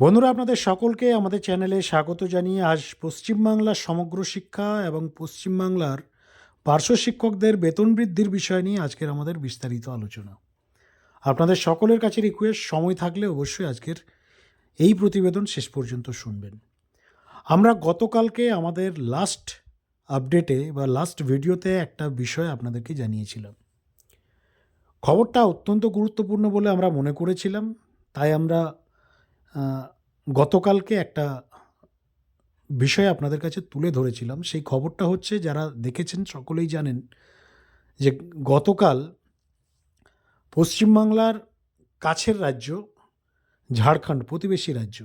বন্ধুরা, আপনাদের সকলকে আমাদের চ্যানেলে স্বাগত জানিয়ে আজ পশ্চিমবাংলার সমগ্র শিক্ষা এবং পশ্চিমবাংলার পার্শ্ব শিক্ষকদের বেতন বৃদ্ধির বিষয় নিয়ে আজকের আমাদের বিস্তারিত আলোচনা। আপনাদের সকলের কাছে রিকোয়েস্ট সময় থাকলে অবশ্যই আজকের এই প্রতিবেদন শেষ পর্যন্ত শুনবেন। আমরা গতকালকে আমাদের লাস্ট আপডেটে বা লাস্ট ভিডিওতে একটা বিষয় আপনাদেরকে জানিয়েছিলাম। খবরটা অত্যন্ত গুরুত্বপূর্ণ বলে আমরা মনে করেছিলাম, তাই আমরা গতকালকে একটা বিষয় আপনাদের কাছে তুলে ধরেছিলাম। সেই খবরটা হচ্ছে, যারা দেখেছেন সকলেই জানেন যে গতকাল পশ্চিমবাংলার কাছের রাজ্য, ঝাড়খণ্ড, প্রতিবেশী রাজ্য,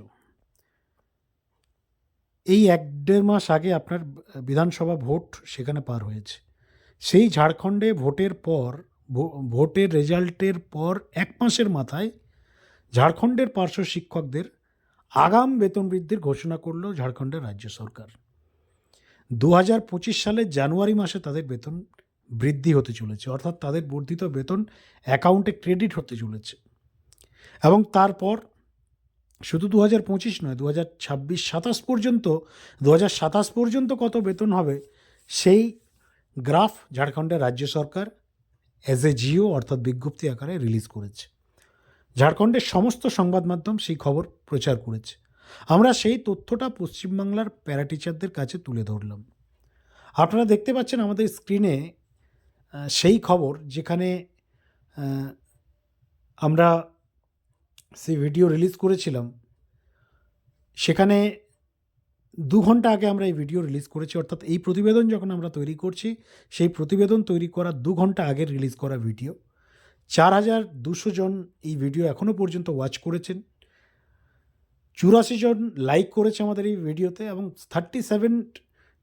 এই এক দেড় মাস আগে আপনার বিধানসভা ভোট সেখানে পার হয়েছে। সেই ঝাড়খণ্ডে ভোটের পর ভোটের রেজাল্টের পর এক মাসের মাথায় ঝাড়খণ্ডের পার্শ্ব শিক্ষকদের আগাম বেতন বৃদ্ধির ঘোষণা করল ঝাড়খণ্ডের রাজ্য সরকার। দু হাজার পঁচিশ সালের জানুয়ারি মাসে তাদের বেতন বৃদ্ধি হতে চলেছে, অর্থাৎ তাদের বর্ধিত বেতন অ্যাকাউন্টে ক্রেডিট হতে চলেছে। এবং তারপর শুধু দু হাজার পঁচিশ নয় দু হাজার ছাব্বিশ সাতাশ পর্যন্ত দু হাজার সাতাশ পর্যন্ত কত বেতন হবে সেই গ্রাফ ঝাড়খণ্ডের রাজ্য সরকার অ্যাজ এ জিও অর্থাৎ বিজ্ঞপ্তি আকারে রিলিজ করেছে। ঝাড়খণ্ডের সমস্ত সংবাদ মাধ্যম সেই খবর প্রচার করেছে। আমরা সেই তথ্যটা পশ্চিমবাংলার প্যারা টিচারদের কাছে তুলে ধরলাম। আপনারা দেখতে পাচ্ছেন আমাদের স্ক্রিনে সেই খবর যেখানে আমরা সেই ভিডিও রিলিজ করেছিলাম। সেখানে দু ঘণ্টা আগে আমরা এই ভিডিও রিলিজ করেছি। অর্থাৎ এই প্রতিবেদন যখন আমরা তৈরি করছি, সেই প্রতিবেদন তৈরি করার দু ঘণ্টা আগে রিলিজ করা ভিডিও চার হাজার দুশো জন এই ভিডিও এখনও পর্যন্ত ওয়াচ করেছেন। চুরাশি জন লাইক করেছে আমাদের এই ভিডিওতে এবং থার্টি সেভেন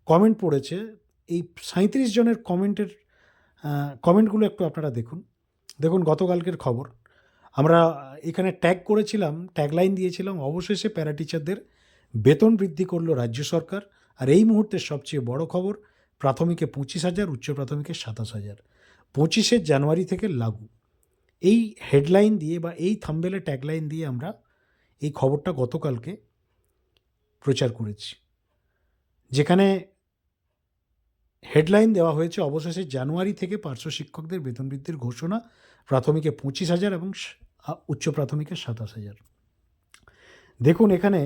কমেন্ট পড়েছে। এই সাঁত্রিশ জনের কমেন্টের কমেন্টগুলো একটু আপনারা দেখুন। দেখুন গতকালকের খবর। আমরা এখানে ট্যাগ করেছিলাম ট্যাগলাইন দিয়েছিলাম, অবশেষে প্যারা টিচারদের বেতন বৃদ্ধি করল রাজ্য সরকার। আর এই মুহূর্তের সবচেয়ে বড় খবর, প্রাথমিকে পঁচিশ হাজার, উচ্চ প্রাথমিকে সাতাশ হাজার। পঁচিশে জানুয়ারি থেকে লাগু। এই হেডলাইন দিয়ে বা এই থাম্বেলে ট্যাগলাইন দিয়ে আমরা এই খবরটা গতকালকে প্রচার করেছি। যেখানে হেডলাইন দেওয়া হয়েছে, অবশেষে জানুয়ারি থেকে পার্শ্ব শিক্ষকদের বেতন বৃদ্ধির ঘোষণা, প্রাথমিকে পঁচিশ হাজার এবং উচ্চ প্রাথমিকে সাতাশ হাজার। দেখুন এখানে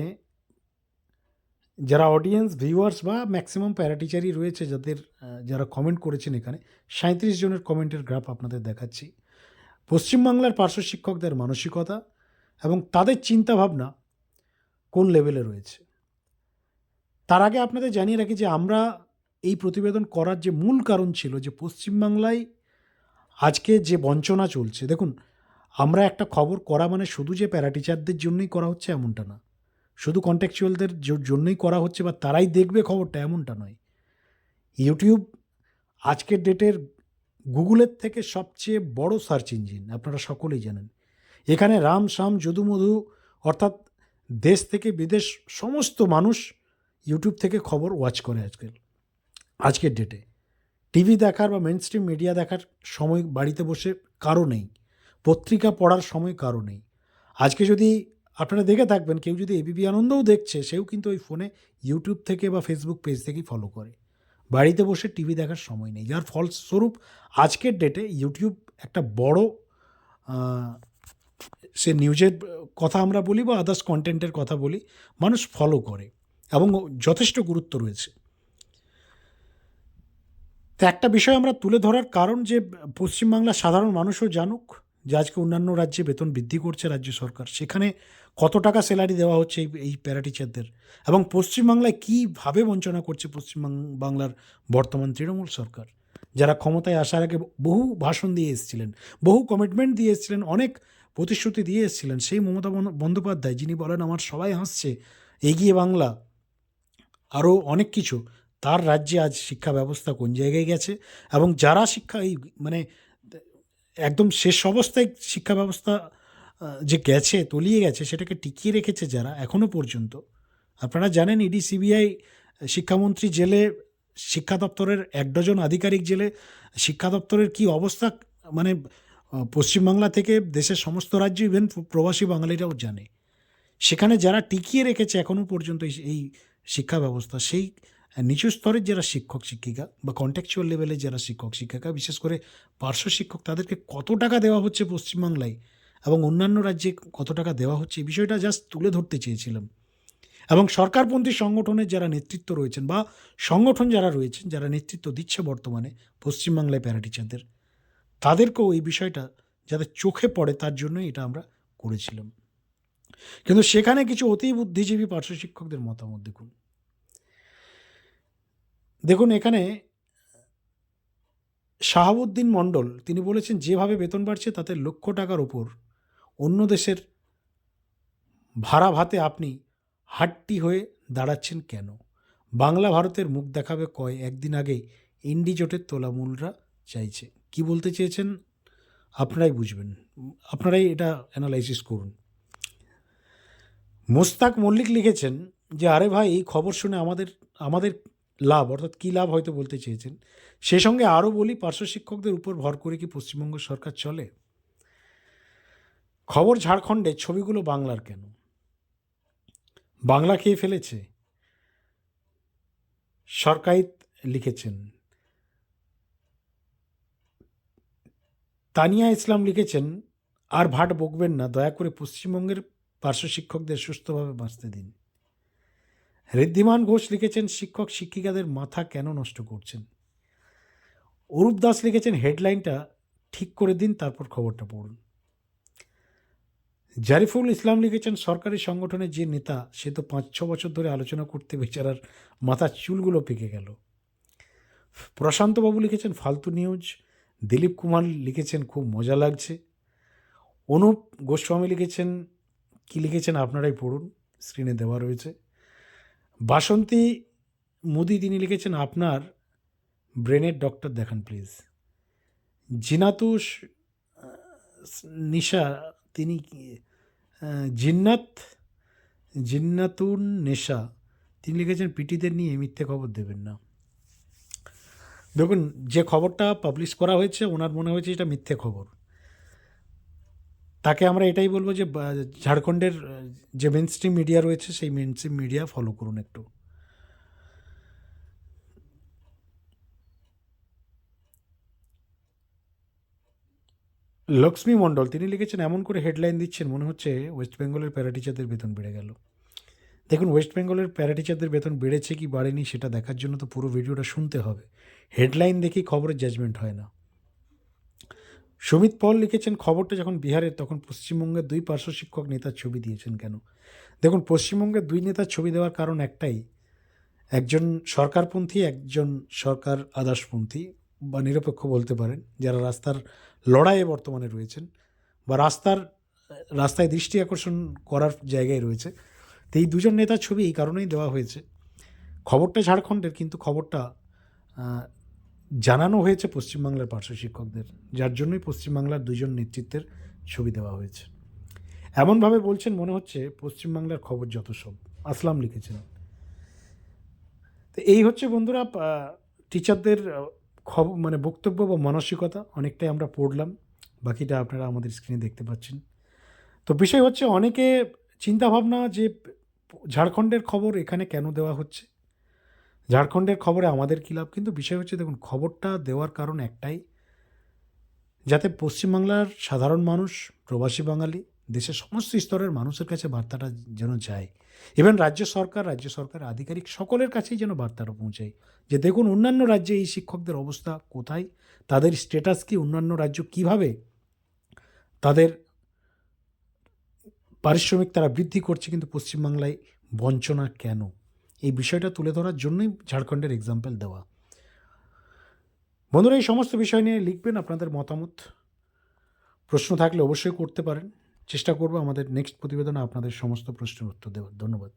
যারা অডিয়েন্স ভিউয়ার্স বা ম্যাক্সিমাম প্যারাটিচারই রয়েছে, যাদের যারা কমেন্ট করেছেন এখানে সাঁত্রিশ জনের কমেন্টের গ্রাফ আপনাদের দেখাচ্ছি। পশ্চিমবাংলার পার্শ্ব শিক্ষকদের মানসিকতা এবং তাদের চিন্তাভাবনা কোন লেভেলে রয়েছে? তার আগে আপনাদের জানিয়ে রাখি যে আমরা এই প্রতিবেদন করার যে মূল কারণ ছিল যে পশ্চিমবাংলায় আজকে যে বঞ্চনা চলছে, দেখুন, আমরা একটা খবর করা মানে শুধু যে প্যারাটিচারদের জন্যই করা হচ্ছে এমনটা না। শুধু কন্ট্যাকচুয়ালদের জন্যই করা হচ্ছে বা তারাই দেখবে খবরটা এমনটা নয়। ইউটিউব আজকের ডেটের গুগলের থেকে সবচেয়ে বড় সার্চ ইঞ্জিন, আপনারা সকলেই জানেন। এখানে রাম শাম যদু মধু অর্থাৎ দেশ থেকে বিদেশ সমস্ত মানুষ ইউটিউব থেকে খবর ওয়াচ করে আজকাল। আজকের ডেটে টিভি দেখার বা মেন স্ট্রিম মিডিয়া দেখার সময় বাড়িতে বসে কারও নেই। পত্রিকা পড়ার সময় কারও নেই। আজকে যদি আপনারা দেখে থাকবেন, কেউ যদি এবিপি আনন্দও দেখছে, সেও কিন্তু ওই ফোনে ইউটিউব থেকে বা ফেসবুক পেজ থেকেই ফলো করে। বাড়িতে বসে টিভি দেখার সময় নেই। যার ফলস্বরূপ আজকের ডেটে ইউটিউব একটা বড় সে নিউজের কথা আমরা বলি বা আদার্স কন্টেন্টের কথা বলি, মানুষ ফলো করে এবং যথেষ্ট গুরুত্ব রয়েছে। তো একটা বিষয় আমরা তুলে ধরার কারণ যে পশ্চিমবাংলার সাধারণ মানুষও জানুক যে আজকে অন্যান্য রাজ্যে বেতন বৃদ্ধি করছে রাজ্য সরকার, সেখানে কত টাকা স্যালারি দেওয়া হচ্ছে এই এই প্যারাটিচারদের? এবং পশ্চিমবাংলায় কীভাবে বঞ্চনা করছে পশ্চিমবাংলার বর্তমান তৃণমূল সরকার? যারা ক্ষমতায় আসার আগে বহু ভাষণ দিয়ে এসেছিলেন, বহু কমিটমেন্ট দিয়ে এসেছিলেন, অনেক প্রতিশ্রুতি দিয়ে এসেছিলেন, সেই মমতা বন্দ্যোপাধ্যায় যিনি বলেন, আমার সবাই হাসছে, এগিয়ে বাংলা আরও অনেক কিছু। তার রাজ্যে আজ শিক্ষা ব্যবস্থা কোন জায়গায় গেছে? এবং যারা শিক্ষা, এই মানে একদম শেষ অবস্থায় শিক্ষা ব্যবস্থা যে গেছে, তলিয়ে গেছে, সেটাকে টিকিয়ে রেখেছে যারা এখনও পর্যন্ত। আপনারা জানেন ইডি, সিবিআই, শিক্ষামন্ত্রী জেলে, শিক্ষা দপ্তরের এক ডজন আধিকারিক জেলে, শিক্ষা দপ্তরের কি অবস্থা মানে পশ্চিমবাংলা থেকে দেশের সমস্ত রাজ্য, ইভেন প্রবাসী বাঙালিরাও জানে। সেখানে যারা টিকিয়ে রেখেছে এখনও পর্যন্ত এই- এই শিক্ষা ব্যবস্থা, সেই নিচু স্তরের যারা শিক্ষক, শিক্ষিকা বা কন্ট্যাকচুয়াল লেভেলের যারা শিক্ষক, শিক্ষিকা, বিশেষ করে পার্শ্ব শিক্ষক, তাদেরকে কত টাকা দেওয়া হচ্ছে পশ্চিমবাংলায় এবং অন্যান্য রাজ্যে কত টাকা দেওয়া হচ্ছে, এই বিষয়টা জাস্ট তুলে ধরতে চেয়েছিলাম। এবং সরকারপন্থী সংগঠনের যারা নেতৃত্ব রয়েছেন বা সংগঠন যারা রয়েছেন, যারা নেতৃত্ব দিচ্ছে বর্তমানে পশ্চিমবাংলায় প্যারা টিচারদের তাদেরকেও এই বিষয়টা যাতে চোখে পড়ে, তার জন্যই এটা আমরা করেছিলাম। কিন্তু সেখানে কিছু অতি বুদ্ধিজীবী পার্শ্ব শিক্ষকদের মতামত দেখুন। দেখুন, এখানে শাহাবুদ্দিন মণ্ডল, তিনি বলেছেন, যেভাবে বেতন বাড়ছে, তাতে লক্ষ টাকার ওপর। অন্য দেশের ভাড়া ভাতে আপনি হাট্টি হয়ে দাঁড়াচ্ছেন কেন? বাংলা ভারতের মুখ দেখাবে কয় একদিন আগে ইন্ডিজোটের তোলামূলরা চাইছে। কি বলতে চেয়েছেন? আপনারাই বুঝবেন। আপনারাই এটা অ্যানালাইসিস করুন। মোস্তাক মল্লিক লিখেছেন যে, আরে ভাই, এই খবর শুনে আমাদের আমাদের লাভ, অর্থাৎ কী লাভ হয়তো বলতে চেয়েছেন। সে সঙ্গে আরও বলি, পার্শ্ব শিক্ষকদের উপর ভর করে কি পশ্চিমবঙ্গ সরকার চলে? খবর ঝাড়খণ্ডে, ছবিগুলো বাংলার কেন? বাংলা খেয়ে ফেলেছে? সরকাইত লিখেছেন। তানিয়া ইসলাম লিখেছেন, আর ভাট বকবেন না, দয়া করে পশ্চিমবঙ্গের পার্শ্ব শিক্ষকদের সুস্থভাবে বাঁচতে দিন। ঋদ্ধিমান ঘোষ লিখেছেন, শিক্ষক শিক্ষিকাদের মাথা কেন নষ্ট করছেন? অরূপ দাস লিখেছেন, হেডলাইনটা ঠিক করে দিন, তারপর খবরটা পড়ুন। জারিফুল ইসলাম লিখেছেন, সরকারি সংগঠনের যে নেতা, সে তো পাঁচ ছ বছর ধরে আলোচনা করতে বেচারার মাথার চুলগুলো পেকে গেল। প্রশান্তবাবু লিখেছেন, ফালতু নিউজ। দিলীপ কুমার লিখেছেন, খুব মজা লাগছে। অনুপ গোস্বামী লিখেছেন, কি লিখেছেন আপনারাই পড়ুন, স্ক্রিনে দেওয়া রয়েছে। বাসন্তী মোদি তিনি লিখেছেন, আপনার ব্রেনের ডক্টর দেখান প্লিজ। জিনাতুস নিশা, তিনি জিন্নাত, জিন্নাতুন নেশা, তিনি লিখেছেন, পিটিদের নিয়ে মিথ্যে খবর দেবেন না। দেখুন, যে খবরটা পাবলিশ করা হয়েছে, ওনার মনে হয়েছে এটা মিথ্যে খবর। তাকে আমরা এটাই বলব যে ঝাড়খণ্ডের যে মেন স্ট্রিম মিডিয়া রয়েছে, সেই মেন স্ট্রিম মিডিয়া ফলো করুন একটু। লক্ষ্মী মণ্ডল, তিনি লিখেছেন, এমন করে হেডলাইন দিচ্ছেন, মনে হচ্ছে ওয়েস্ট বেঙ্গলের প্যারা টিচারদের বেতন বেড়ে গেল। দেখুন ওয়েস্ট বেঙ্গলের প্যারা টিচারদের বেতন বেড়েছে কি বাড়েনি, সেটা দেখার জন্য তো পুরো ভিডিওটা শুনতে হবে। হেডলাইন দেখেই খবরের জাজমেন্ট হয় না। সুমিত পল লিখেছেন, খবরটা যখন বিহারের, তখন পশ্চিমবঙ্গের দুই পার্শ্ব শিক্ষক নেতার ছবি দিয়েছেন কেন? দেখুন, পশ্চিমবঙ্গের দুই নেতার ছবি দেওয়ার কারণ একটাই, একজন সরকারপন্থী, একজন সরকার আদার্সপন্থী বা নিরপেক্ষ বলতে পারেন, যারা রাস্তার লড়াইয়ে বর্তমানে রয়েছেন, বা রাস্তার, রাস্তায় দৃষ্টি আকর্ষণ করার জায়গায় রয়েছে। তো এই দুজন নেতার ছবি এই কারণেই দেওয়া হয়েছে। খবরটা ঝাড়খণ্ডের, কিন্তু খবরটা জানানো হয়েছে পশ্চিমবাংলার পার্শ্ব শিক্ষকদের, যার জন্যই পশ্চিমবাংলার দুজন নেতৃত্বের ছবি দেওয়া হয়েছে। এমনভাবে বলছেন মনে হচ্ছে পশ্চিমবাংলার খবর যত সব। আসলাম লিখেছেন। তো এই হচ্ছে বন্ধুরা টিচারদের খবর মানে বক্তব্য বা মানসিকতা, অনেকটাই আমরা পড়লাম। বাকিটা আপনারা আমাদের স্ক্রিনে দেখতে পাচ্ছেন। তো বিষয় হচ্ছে, অনেকে চিন্তাভাবনা যে ঝাড়খণ্ডের খবর এখানে কেন দেওয়া হচ্ছে ঝাড়খণ্ডের খবরে আমাদের কী লাভ? কিন্তু বিষয় হচ্ছে, দেখুন, খবরটা দেওয়ার কারণ একটাই, যাতে পশ্চিমবাংলার সাধারণ মানুষ, প্রবাসী বাঙালি, দেশের সমস্ত স্তরের মানুষের কাছে বার্তাটা যেন যায়। ইভেন রাজ্য সরকার রাজ্য সরকার আধিকারিক সকলের কাছেই যেন বার্তাটা পৌঁছায় যে, দেখুন, অন্যান্য রাজ্যে এই শিক্ষকদের অবস্থা কোথায়? তাদের স্ট্যাটাস কি? অন্যান্য রাজ্য কীভাবে তাদের পারিশ্রমিক তারা বৃদ্ধি করছে? কিন্তু পশ্চিমবাংলায় বঞ্চনা কেন? এই বিষয়টা তুলে ধরার জন্যই ঝাড়খণ্ডের এক্সাম্পল দেওয়া। বন্ধুরা, এই সমস্ত বিষয় নিয়ে লিখবেন আপনাদের মতামত। প্রশ্ন থাকলে অবশ্যই করতে পারেন। চেষ্টা করব আমাদের নেক্সট প্রতিবেদনে আপনাদের সমস্ত প্রশ্নের উত্তর দেওয়ার। ধন্যবাদ।